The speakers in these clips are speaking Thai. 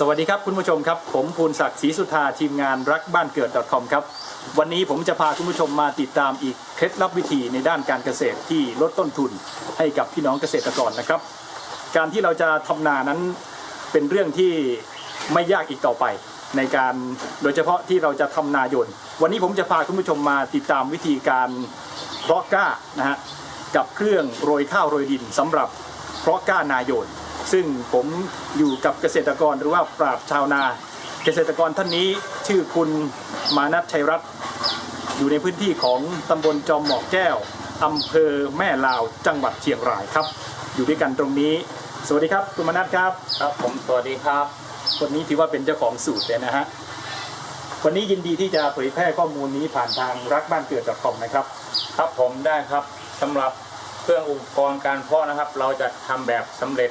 สวัสดีครับคุณผู้ชมครับ ผมภูนศักดิ์ศรีสุธาทีมงานรักบ้านเกิด .com ครับ วันนี้ผมจะพาคุณผู้ชมมาติดตามอีกเคล็ดลับวิธีในด้านการเกษตรที่ลดต้นทุนให้กับพี่น้องเกษตรกรนะครับ การที่เราจะทำนานั้นเป็นเรื่องที่ไม่ยากอีกต่อไป ในการโดยเฉพาะที่เราจะทำนายนวันนี้ผมจะพาคุณผู้ชมมาติดตามวิธีการเพาะก้านะฮะกับเครื่องโรยข้าวโรยดินสำหรับเพาะก้านายน ซึ่งผมอยู่กับเกษตรกรหรือว่าปราบชาวนา เกษตรกรท่านนี้ชื่อคุณมานัทชัยรัตน์อยู่ในพื้นที่ของตำบลจอมหมอกแก้วอำเภอแม่ลาวจังหวัดเชียงรายครับ อยู่ด้วยกันตรงนี้ สวัสดีครับคุณมานัทครับครับ ผมสวัสดีครับคนนี้ถือว่าเป็นเจ้าของสูตรเลยนะฮะวันนี้ยินดีที่จะเผยแพร่ข้อมูลนี้ผ่านทางรักบ้านเกิด .com นะครับ ครับผมได้ครับสำหรับเครื่องอุปกรณ์การเพาะนะครับ เราจะทำแบบสำเร็จ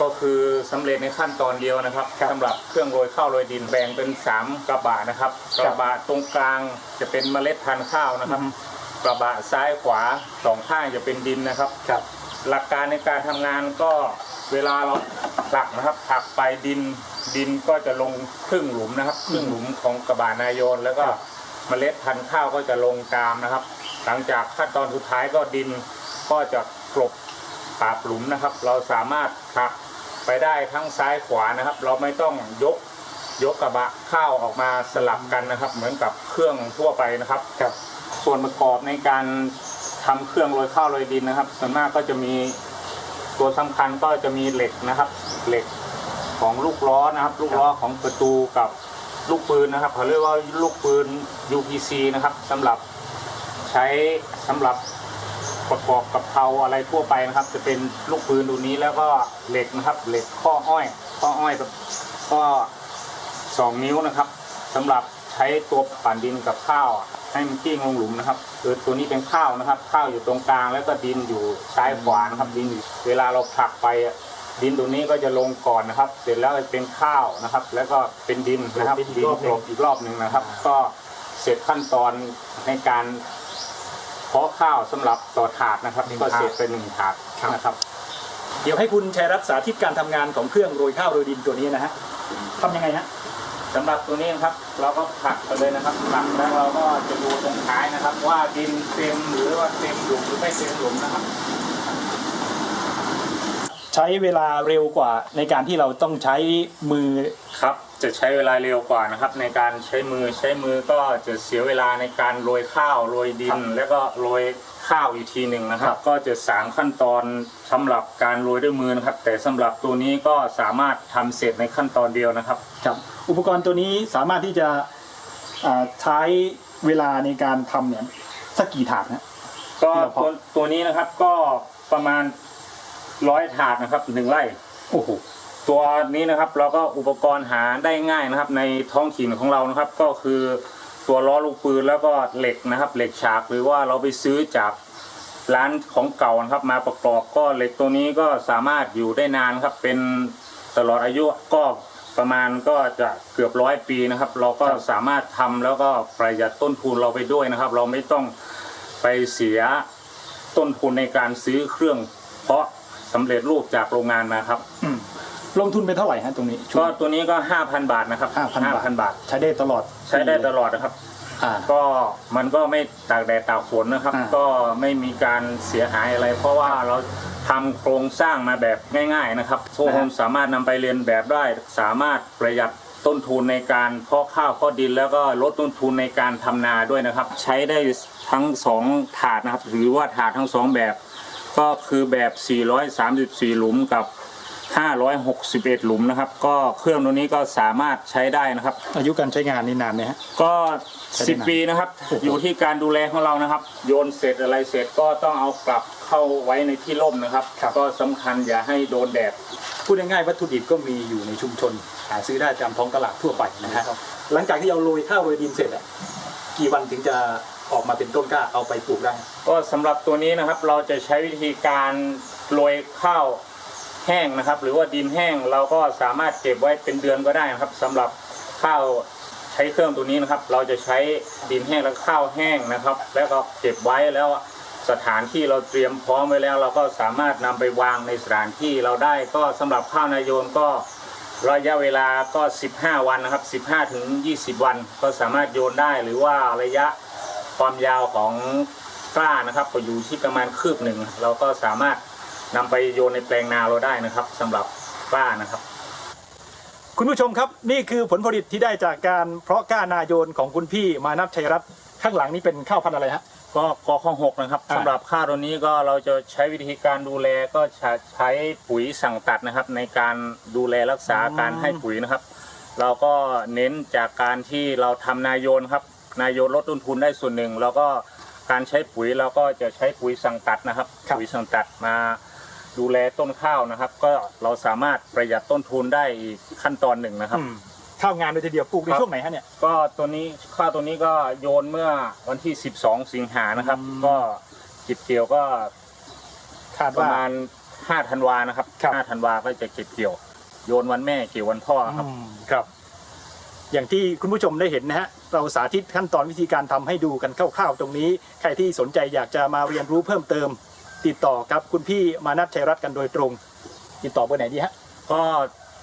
ก็คือสำเร็จในขั้นตอนเดียวนะครับครับสำหรับเครื่องโรยข้าวโรยดินแบ่งเป็น 3 กระบะนะครับครักบระบะตรงกลางจะเป็นเมล็ดพันธุ์ข้าวนะครับอือฮึกระบะซ้ายขวาสองข้างจะเป็นดินนะครับครับ หลักการในการทำงานก็เวลาเราผลักนะครับผลักไปดินดินก็จะลงครึ่งหลุมนะครับครึ่งหลุมของกระบานายนแล้วก็เมล็ดพันธุ์ข้าวก็จะลงตามนะครับ หลังจากขั้นตอนสุดท้ายก็ดินก็จะกลบปากหลุมนะครับ เราสามารถผลัก ไปได้ทั้งซ้ายขวานะครับ เราไม่ต้องยกยกกระบะข้าวออกมาสลับกันนะครับ เหมือนกับเครื่องทั่วไปนะครับครับส่วนประกอบในการทำเครื่องโรยข้าวโรยดินนะครับ ส่วนมากก็จะมีตัวสำคัญก็จะมีเหล็กนะครับ เหล็กของลูกล้อนะครับ ลูกล้อของประตูกับลูกปืนนะครับเขาเรียกว่าลูกปืน UPC นะครับสำหรับใช้สำหรับ ประกอบกับเพราอะไรทั่วไปนะครับ จะเป็นลูกปืนดูนี้แล้วก็เหล็กนะครับ เหล็กข้ออ้อยข้ออ้อยก็สองนิ้วนะครับสำหรับใช้ตัวปั่นดินกับข้าวอะให้มันกิ้งลงหลุมนะครับคือตัวนี้เป็นข้าวนะครับ ข้าวอยู่ตรงกลางแล้วก็ดินอยู่ซ้ายขวานะครับดินอยู่เวลาเราผลักไปอะดินตรงนี้ก็จะลงก่อนนะครับ เสร็จแล้วก็เป็นข้าวนะครับ แล้วก็เป็นดินนะครับเป็นอีกดินรอบหนึ่กงลบอีกรอบหนึ่งนะครับ ก็เสร็จขั้นตอนในการ เพาะข้าวสำหรับต่อถาดนะครับก็เสร็จเป็นหนึ่งถาดนะครับเดี๋ยวให้คุณชัยรัตน์สาธิตการทำงานของเครื่องโรยข้าวโรยดินตัวนี้นะฮะทำยังไงฮะสำหรับตัวนี้นะครับเราก็ผลักไปเลยนะครับผลักแล้วเราก็จะดูตรงท้ายนะครับ ว่าดินเต็มหรือว่าเต็มหลุมหรือไม่เต็มหลุมนะครับ ใช้เวลาเร็วกว่าในการที่เราต้องใช้มือครับจะใช้เวลาเร็วกว่านะครับ ในการใช้มือใช้มือก็จะเสียเวลาในการโรยข้าวโรยดิครันบแล้วก็โรยข้าวอีกทีหนึ่งนะคครัรับบก็จะสามขั้นตอนสำหรับการโรยด้วยมือนะครับ แต่สำหรับตัวนี้ก็สามารถทำเสร็จในขั้นตอนเดียวนะครับครับอุปกรณ์ตัวนี้สามารถที่จะอ่าใช้เวลาในการทำเนี่ยสักกี่ถาดนะก็ที่เราเพาะตัวตัวนี้นะครับก็ประมาณ ร้อยถาดนะครับหนึ่งไร่โอ้โหตัวนี้นะครับเราก็อุปกรณ์หาได้ง่ายนะครับ ในท้องถิ่นของเรานะครับ ก็คือตัวล้อลูกปืนแล้วก็เหล็กนะครับ เหล็กฉากหรือว่าเราไปซื้อจากร้านของเก่านะครับ มาประกอบก็เหล็กตัวนี้ก็สามารถอยู่ได้นานครับ เป็นตลอดอายุก็ประมาณก็จะเกือบร้อยปีนะครับ เราก็สามารถทำแล้วก็ประหยัดต้นทุนเราไปด้วยนะครับ เราไม่ต้องไปเสียต้นทุนในการซื้อเครื่องเพราะ สำเร็จรูปจากโรงงานมาครับอืมลงทุนไปเท่าไหร่ฮะตรงนี้ช่ก็วยตัวนี้ก็ 5,000 บาทนะครับ5,000บาท5,000บาท ใช้ได้ตลอดใช้ได้ตลอดนะครับ อ่า ก็มันก็ไม่ตากแดดตากฝนนะครับ อ่า ก็ไม่มีการเสียหายอะไร เพราะว่าเราทำโครงสร้างมาแบบง่าย ๆนะครับทุกคนสามารถนำไปเรียนแบบได้ สามารถประหยัดต้นทุนในการเพาะข้าวเพาะดิน แล้วก็ลดต้นทุนในการทำนาด้วยนะครับ ใช้ได้ทั้งสองถาดนะครับ หรือว่าถาดทั้งสองแบบ ก็คือแบบ 434 หลุมกับ 561 หลุมนะครับ ก็เครื่องตัวนี้ก็สามารถใช้ได้นะครับ อายุการใช้งานนี่นานไหมฮะ ก็ ใช้ได้นาน10 ปีนะครับ อยู่ที่การดูแลของเรานะครับ โยนเสร็จอะไรเสร็จก็ต้องเอากลับเข้าไว้ในที่ร่มนะครับก็สำคัญอย่าให้โดนแดด พูดง่ายๆวัตถุดิบก็มีอยู่ในชุมชน หาซื้อได้ตามท้องตลาดทั่วไปนะฮะหลังจากที่เราโรยข้าวโรยดินเสร็จอะกี่วันถึงจะ ออกมาเป็นต้นกล้าเอาไปปลูกได้ ก็สำหรับตัวนี้นะครับเราจะใช้วิธีการโรยข้าวแห้งนะครับ หรือว่าดินแห้งเราก็สามารถเก็บไว้เป็นเดือนก็ได้นะครับสำหรับข้าวใช้เครื่องตัวนี้นะครับ เราจะใช้ดินแห้งและข้าวแห้งนะครับ แล้วก็เก็บไว้แล้วสถานที่เราเตรียมพร้อมไว้แล้ว เราก็สามารถนำไปวางในสถานที่เราได้ก็สำหรับข้าวนายโยนก็ระยะเวลาก็ 15 วันนะครับ 15ถึง20 วัน ก็สามารถโยนได้หรือว่าระยะ ความยาวของกล้านะครับก็อยู่ที่ประมาณคืบหนึ่งเราก็สามารถนำไปโยนในแปลงนาเราได้นะครับสำหรับกล้านะครับ คุณผู้ชมครับนี่คือผลผลิตที่ได้จากการเพาะกล้านาโยนของคุณพี่มานัทชัยรัตน์ข้างหลังนี่เป็นข้าวพันธุ์อะไรฮะก็กอข้อหกนะครับอ่าสำหรับข้าวตัวนี้ก็เราจะใช้วิธีการดูแลก็จะใช้ปุ๋ยสั่งตัดนะครับ ในการดูแลรักษาการให้ปุ๋ยนะครับ เราก็เน้นจากการที่เราทำนายโยนครับ นายโยนลดต้นทุนได้ส่วนหนึ่ง แล้วก็การใช้ปุ๋ยเราก็จะใช้ปุ๋ยสั่งตัดนะครับครับปุ๋ยสั่งตัดมาดูแลต้นข้าวนะครับ ก็เราสามารถประหยัดต้นทุนได้อีกขั้นตอนหนึ่งนะครับอืมข้าวงานโดยทีเดียวปลูกในครับช่วงไหนฮะเนี่ย ก็ตัวนี้ข้าวตัวนี้ก็โยนเมื่อวันที่ 12 สิงหานะครับอืมก็เก็บเกี่ยวก็คาดประว่ามาณ5ธันวานะครับครับ5ธันวาก็จะเก็บเกี่ยว โยนวันแม่เกี่ยววันพ่อครับอืมครับ อย่างที่คุณผู้ชมได้เห็นนะฮะ เราสาธิตขั้นตอนวิธีการทำให้ดูกันคร่าวๆ ตรงนี้ ใครที่สนใจอยากจะมาเรียนรู้เพิ่มเติม ติดต่อกับคุณพี่มานัทชัยรัตน์กันโดยตรง ติดต่อเบอร์ไหนดีฮะก็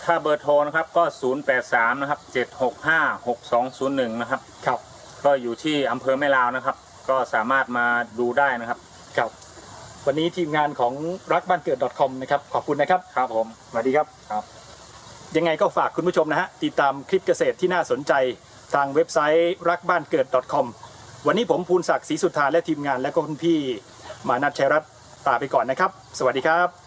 ถ้าเบอร์โทรนะครับก็ 083 นะครับ 765 6201 นะครับครับ ก็อยู่ที่อำเภอแม่ลาวนะครับ ก็สามารถมาดูได้นะครับครับวันนี้ทีมงานของรักบ้านเกิด .com นะครับขอบคุณนะครับครับผมสวัสดีครับครับ ยังไงก็ฝากคุณผู้ชมนะฮะติดตามคลิปเกษตรที่น่าสนใจ ทางเว็บไซต์รักบ้านเกิด .com วันนี้ผมภูนศักดิ์ศรีสุธาและทีมงานและก็คุณพี่มานัทชัยรัตน์ตาไปก่อนนะครับ สวัสดีครับ